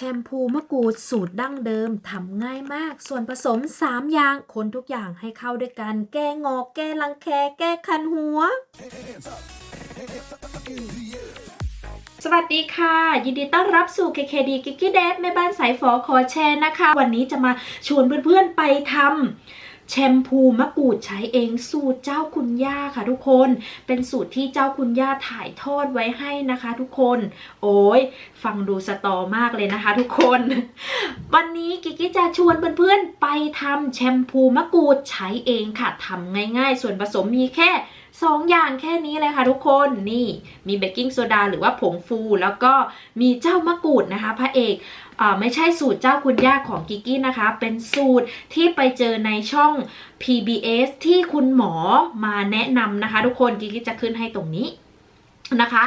ชมพูมะกรูดสูตรดั้งเดิมทำง่ายมาก ส่วนผสม 3 อย่าง คนทุกอย่างให้เข้าด้วยกัน แก้งอกแก้รังแค แก้คันหัว สวัสดีค่ะ ยินดีต้อนรับสู่ KKD กิกกี้เดฟแม่บ้านสายฝอขอแชร์นะคะ วันนี้จะมาชวนเพื่อนๆไปทำ แชมพูมะกรูดใช้เองสูตรเจ้าคุณย่าค่ะทุกคน เป็นสูตรที่เจ้าคุณย่าถ่ายทอดไว้ให้นะคะ ทุกคน โอ้ยฟังดูสตอมากเลยนะคะ ทุกคน วันนี้กิกกี้จะชวนเพื่อนๆไปทำแชมพูมะกรูดใช้เองค่ะทำง่ายๆ ส่วนผสมมีแค่สองอย่างแค่นี้เลยค่ะทุกคนนี่มีเบกกิ้งโซดาหรือว่าผงฟู แล้วก็มีเจ้ามะกรูดนะคะพระเอก ไม่ใช่สูตรเจ้าคุณย่าของกิกกี้นะคะ เป็นสูตรที่ไปเจอในช่อง PBS ที่คุณหมอมาแนะนำนะคะ ทุกคนกิกกี้จะขึ้นให้ตรงนี้นะคะ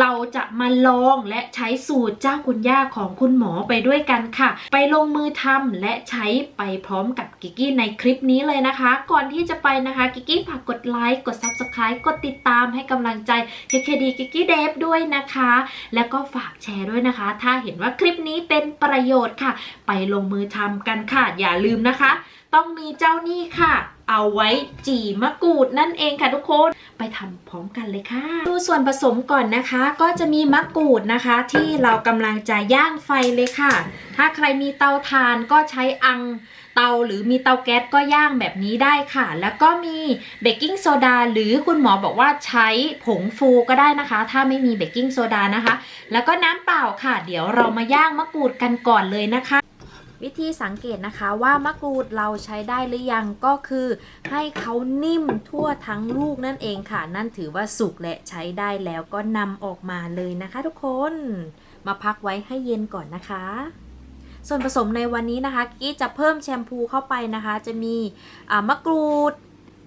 เราจะมาลองและใช้สูตรเจ้าคุณย่าของคุณหมอไปด้วยกันค่ะ ไปลงมือทำและใช้ไปพร้อมกับกิกกี้ในคลิปนี้เลยนะคะ ก่อนที่จะไปนะคะกิกกี้ฝากกดไลค์กด Subscribe กดติดตามให้กำลังใจ KKD กิกกี้เดฟด้วยนะคะ แล้วก็ฝากแชร์ด้วยนะคะ ถ้าเห็นว่าคลิปนี้เป็นประโยชน์ค่ะ ไปลงมือทำกันค่ะ อย่าลืมนะคะต้องมีเจ้านี่ค่ะ เอาไว้จี่มะกรูดนั่นเองค่ะทุกคน ไปทำพร้อมกันเลยค่ะ ดูส่วนผสมก่อนนะคะ ก็จะมีมะกรูดนะคะ ที่เรากำลังจะย่างไฟเลยค่ะ ถ้าใครมีเตาถ่านก็ใช้อังเตาหรือมีเตาแก๊สก็ย่างแบบนี้ได้ค่ะ แล้วก็มีเบกกิ้งโซดาหรือคุณหมอบอกว่าใช้ผงฟูก็ได้นะคะ ถ้าไม่มีเบกกิ้งโซดานะคะ แล้วก็น้ำเปล่าค่ะ เดี๋ยวเรามาย่างมะกรูดกันก่อนเลยนะคะ วิธีสังเกตนะคะว่ามะกรูดเราใช้ได้หรือยังก็คือ ให้เขานิ่มทั่วทั้งลูกนั่นเองค่ะ นั่นถือว่าสุกและใช้ได้แล้วก็นำออกมาเลยนะคะทุกคน มาพักไว้ให้เย็นก่อนนะคะ ส่วนผสมในวันนี้นะคะกี้จะเพิ่มแชมพูเข้าไปนะคะ จะมีอ่ามะกรูด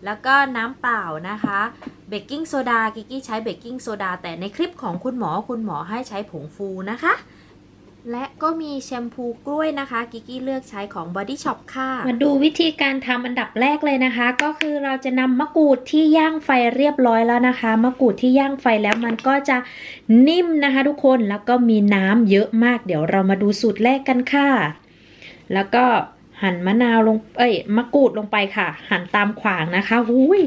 แล้วก็น้ำเปล่านะคะเบกกิ้งโซดากิกกี้ใช้เบกกิ้งโซดาแต่ในคลิปของคุณหมอคุณหมอให้ใช้ผงฟูนะคะ และก็มีแชมพูกล้วยนะคะ กิกกี้เลือกใช้ของ Body Shop ค่ะ มาดูวิธีการทำอันดับแรกเลยนะคะ ก็คือเราจะนำมะกรูดที่ย่างไฟเรียบร้อยแล้วนะคะ มะกรูดที่ย่างไฟแล้วมันก็จะนิ่มนะคะ ทุกคน แล้วก็มีน้ำเยอะมาก เดี๋ยวเรามาดูสูตรแรกกันค่ะ แล้วก็หั่นมะนาวลง เอ้ย มะกรูดลงไปค่ะ หั่นตามขวางนะคะหุย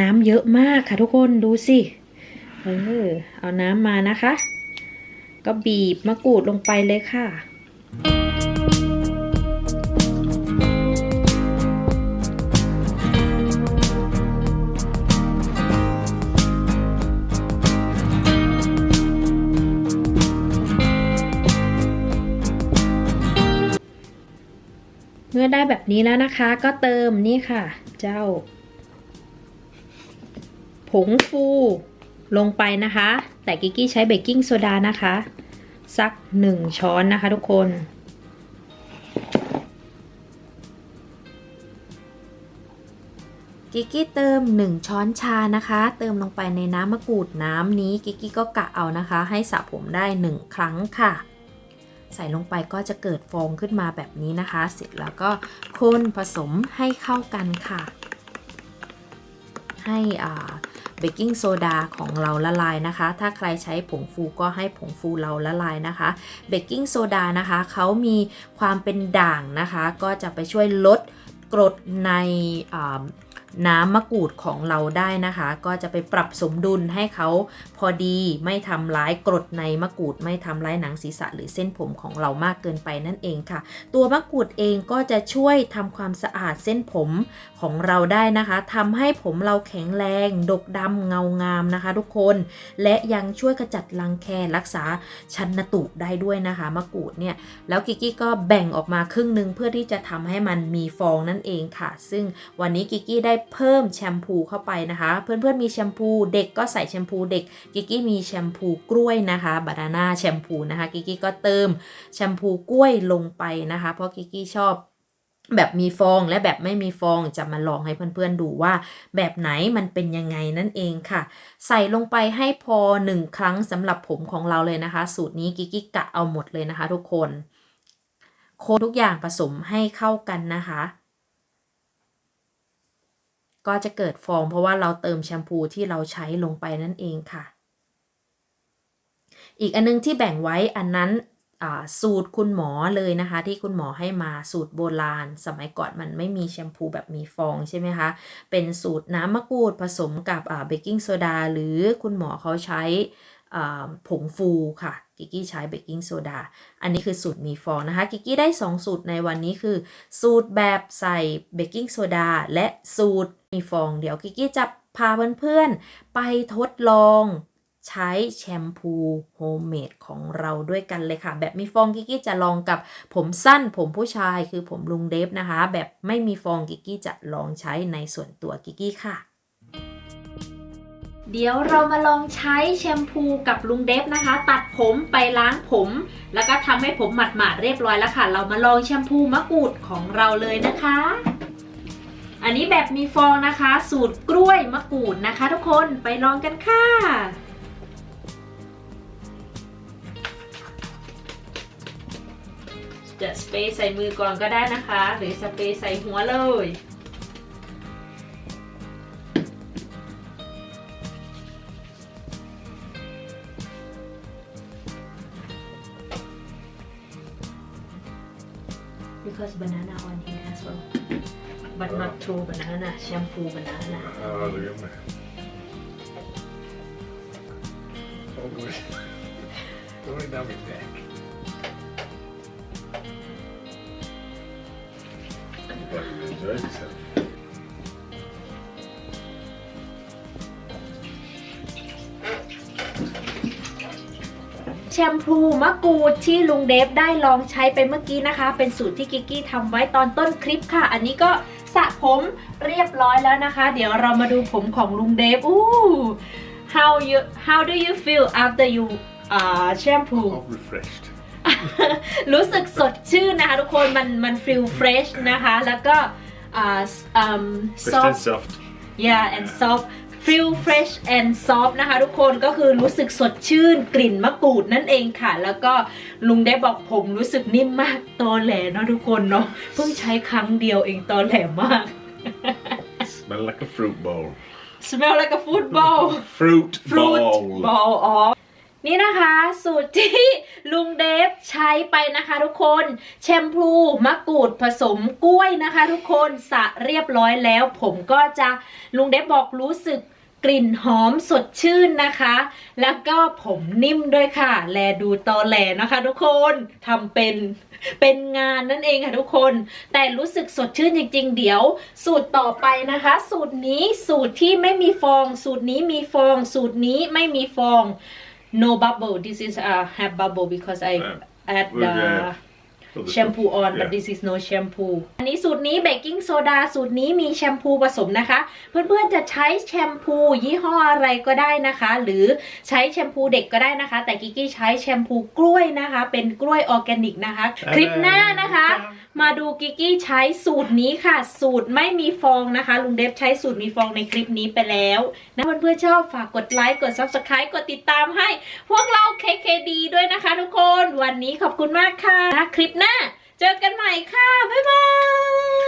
น้ำเยอะมากค่ะทุกคน ดูสิ เออ เอาน้ำมานะคะ ก็บีบมะกรูดลงไปเลยค่ะ เมื่อได้แบบนี้แล้วนะคะ ก็เติมนี่ค่ะ เจ้า ผงฟู ลงไปนะคะ แต่กิกกี้ใช้เบกกิ้งโซดานะคะ สักหนึ่งช้อนนะคะทุกคน กิกกี้เติม 1 ช้อนชานะคะ เติมลงไปในน้ำมะกรูดน้ำนี้กิกกี้ก็กะเอานะคะ ให้สระผมได้ 1 ครั้งค่ะ ใส่ลงไปก็จะเกิดฟองขึ้นมาแบบนี้นะคะ เสร็จแล้วก็คนผสมให้เข้ากันค่ะ ให้อ่า เบกกิ้งโซดาของเราละลายนะคะ ถ้าใครใช้ผงฟูก็ให้ผงฟูเราละลายนะคะ เบกกิ้งโซดานะคะเขามีความเป็นด่างนะคะ ก็จะไปช่วยลดกรดใน น้ำมะกรูดของเราได้นะคะ ก็จะไปปรับสมดุลให้เขาพอดีไม่ทำร้ายกรดในมะกรูด ไม่ทำร้ายหนังศีรษะหรือเส้นผมของเรามากเกินไปนั่นเองค่ะ ตัวมะกรูดเองก็จะช่วยทำความสะอาดเส้นผมของเราได้นะคะทำให้ผมเราแข็งแรง ดกดำเงางามนะคะ ทุกคน และยังช่วยขจัดรังแครักษาชันตุได้ด้วยนะคะมะกรูดเนี่ยแล้วกิกกี้ก็แบ่งออกมาครึ่งหนึ่งเพื่อที่จะทำให้มันมีฟองนั่นเองค่ะ ซึ่งวันนี้กิกกี้ได้เพิ่มแชมพูเข้าไปนะคะ เพื่อนๆมีแชมพูเด็กก็ใส่แชมพูเด็กกิกกี้มีแชมพูกล้วยนะคะบานาน่าแชมพูนะคะกิกกี้ก็เติมแชมพูกล้วยลงไปนะคะ เพราะกิกกี้ชอบแบบมีฟองและแบบไม่มีฟองจะมาลองให้เพื่อนๆดูว่า แบบไหนมันเป็นยังไงนั่นเองค่ะ ใส่ลงไปให้พอหนึ่งครั้งสำหรับผมของเราเลยนะคะ สูตรนี้กิกกี้กะเอาหมดเลยนะคะ ทุกคนคนทุกอย่างผสมให้เข้ากันนะคะ ก็จะเกิดฟองเพราะว่าเราเติมแชมพูที่เราใช้ลงไปนั่นเองค่ะ อีกอันนึงที่แบ่งไว้อันนั้นสูตรคุณหมอเลยนะคะ ที่คุณหมอให้มาสูตรโบราณ สมัยก่อนมันไม่มีแชมพูแบบมีฟองใช่ไหมคะ เป็นสูตรน้ำมะกรูดผสมกับเบกกิ้งโซดาหรือคุณหมอเขาใช้ผงฟูค่ะ กิกกี้ใช้เบกกิ้งโซดา อันนี้คือสูตรมีฟองนะคะ กิกกี้ได้ 2 สูตรในวันนี้คือ สูตรแบบใส่เบกกิ้งโซดาและสูตรมีฟอง เดี๋ยวกิกกี้จะพาเพื่อนๆ ไปทดลองใช้แชมพูโฮมเมดของเราด้วยกันเลยค่ะ แบบมีฟองกิกกี้จะลองกับผมสั้นผมผู้ชายคือผมลุงเดฟนะคะ แบบไม่มีฟองกิกกี้จะลองใช้ในส่วนตัวกิกกี้ค่ะ เดี๋ยวเรามาลองใช้แชมพูกับลุงเดฟนะคะ ตัดผมไปล้างผม แล้วก็ทำให้ผมหมาดๆเรียบร้อยแล้วค่ะ เรามาลองแชมพูมะกรูดของเราเลยนะคะ อันนี้แบบมีฟองนะคะ สูตรกล้วยมะกรูดนะคะ ทุกคนไปลองกันค่ะจะสเปรย์ใส่มือก่อนก็ได้นะคะ หรือสเปรย์ใส่หัวเลย Because banana on here as well. But uh, not true banana, shampoo banana. Oh. Going down my back. แชมพูมะกรูดที่ลุงเดฟได้ลองใช้ไปเมื่อกี้นะคะ เป็นสูตรที่กิกกี้ทำไว้ตอนต้นคลิปค่ะ อันนี้ก็สระผมเรียบร้อยแล้วนะคะ เดี๋ยวเรามาดูผมของลุงเดฟอู้ how you how do you feel after you uh shampoo I'm refreshed. รู้สึกสดชื่นนะคะทุกคนมันมัน feel fresh นะคะ แล้วก็อ่า um Fresh and soft soft. yeah and soft feel fresh and soft นะคะทุกคนก็คือรู้สึกสดชื่นกลิ่นมะกรูดนั่นเองค่ะ แล้วก็ลุงได้บอกผมรู้สึกนิ่มมากตอแหลเนาะทุกคนเนาะเพิ่งใช้ครั้งเดียวเองตอแหลมาก Smell like a fruit bowl. smell like a football Fruit, fruit bowl. ball อ๋อนี่นะคะสูตรที่ลุงเดฟใช้ไปนะคะทุกคนแชมพูมะกรูดผสมกล้วยนะคะ ทุกคนสระเรียบร้อยแล้ว ผมก็จะลุงเดฟบอกรู้สึก กลิ่นหอมสดชื่นนะคะ แล้วก็ผมนิ่มด้วยค่ะ แลดูตอแหลนะคะ ทุกคนทำเป็นเป็นงานนั่นเองค่ะทุกคน แต่รู้สึกสดชื่นจริง ๆ เดี๋ยว สูตรต่อไปนะคะ สูตรนี้สูตรที่ไม่มีฟอง สูตรนี้มีฟอง สูตรนี้ไม่มีฟอง no bubble this is uh have bubble because I Yeah. add With, the uh, Other shampoo stuff. on but Yeah. this is no shampoo อันนี้สูตรนี้เบกกิ้งโซดาสูตรนี้มีแชมพูผสมนะคะ เพื่อนๆจะใช้แชมพูยี่ห้ออะไรก็ได้นะคะ หรือใช้แชมพูเด็กก็ได้นะคะ แต่กิกกี้ใช้แชมพูกล้วยนะคะ เป็นกล้วยออร์แกนิกนะคะ คลิปหน้านะคะ มาดูกิกกี้ใช้สูตรนี้ค่ะ สูตรไม่มีฟองนะคะ ลุงเดฟใช้สูตรมีฟองในคลิปนี้ไปแล้วนะเพื่อนๆชอบฝากกดไลค์กด subscribe กดติดตามให้ พวกเรา KKD ด้วยนะคะทุกคนวันนี้ขอบคุณมากค่ะ คลิปหน้า เจอกันใหม่ค่ะ บ๊ายบาย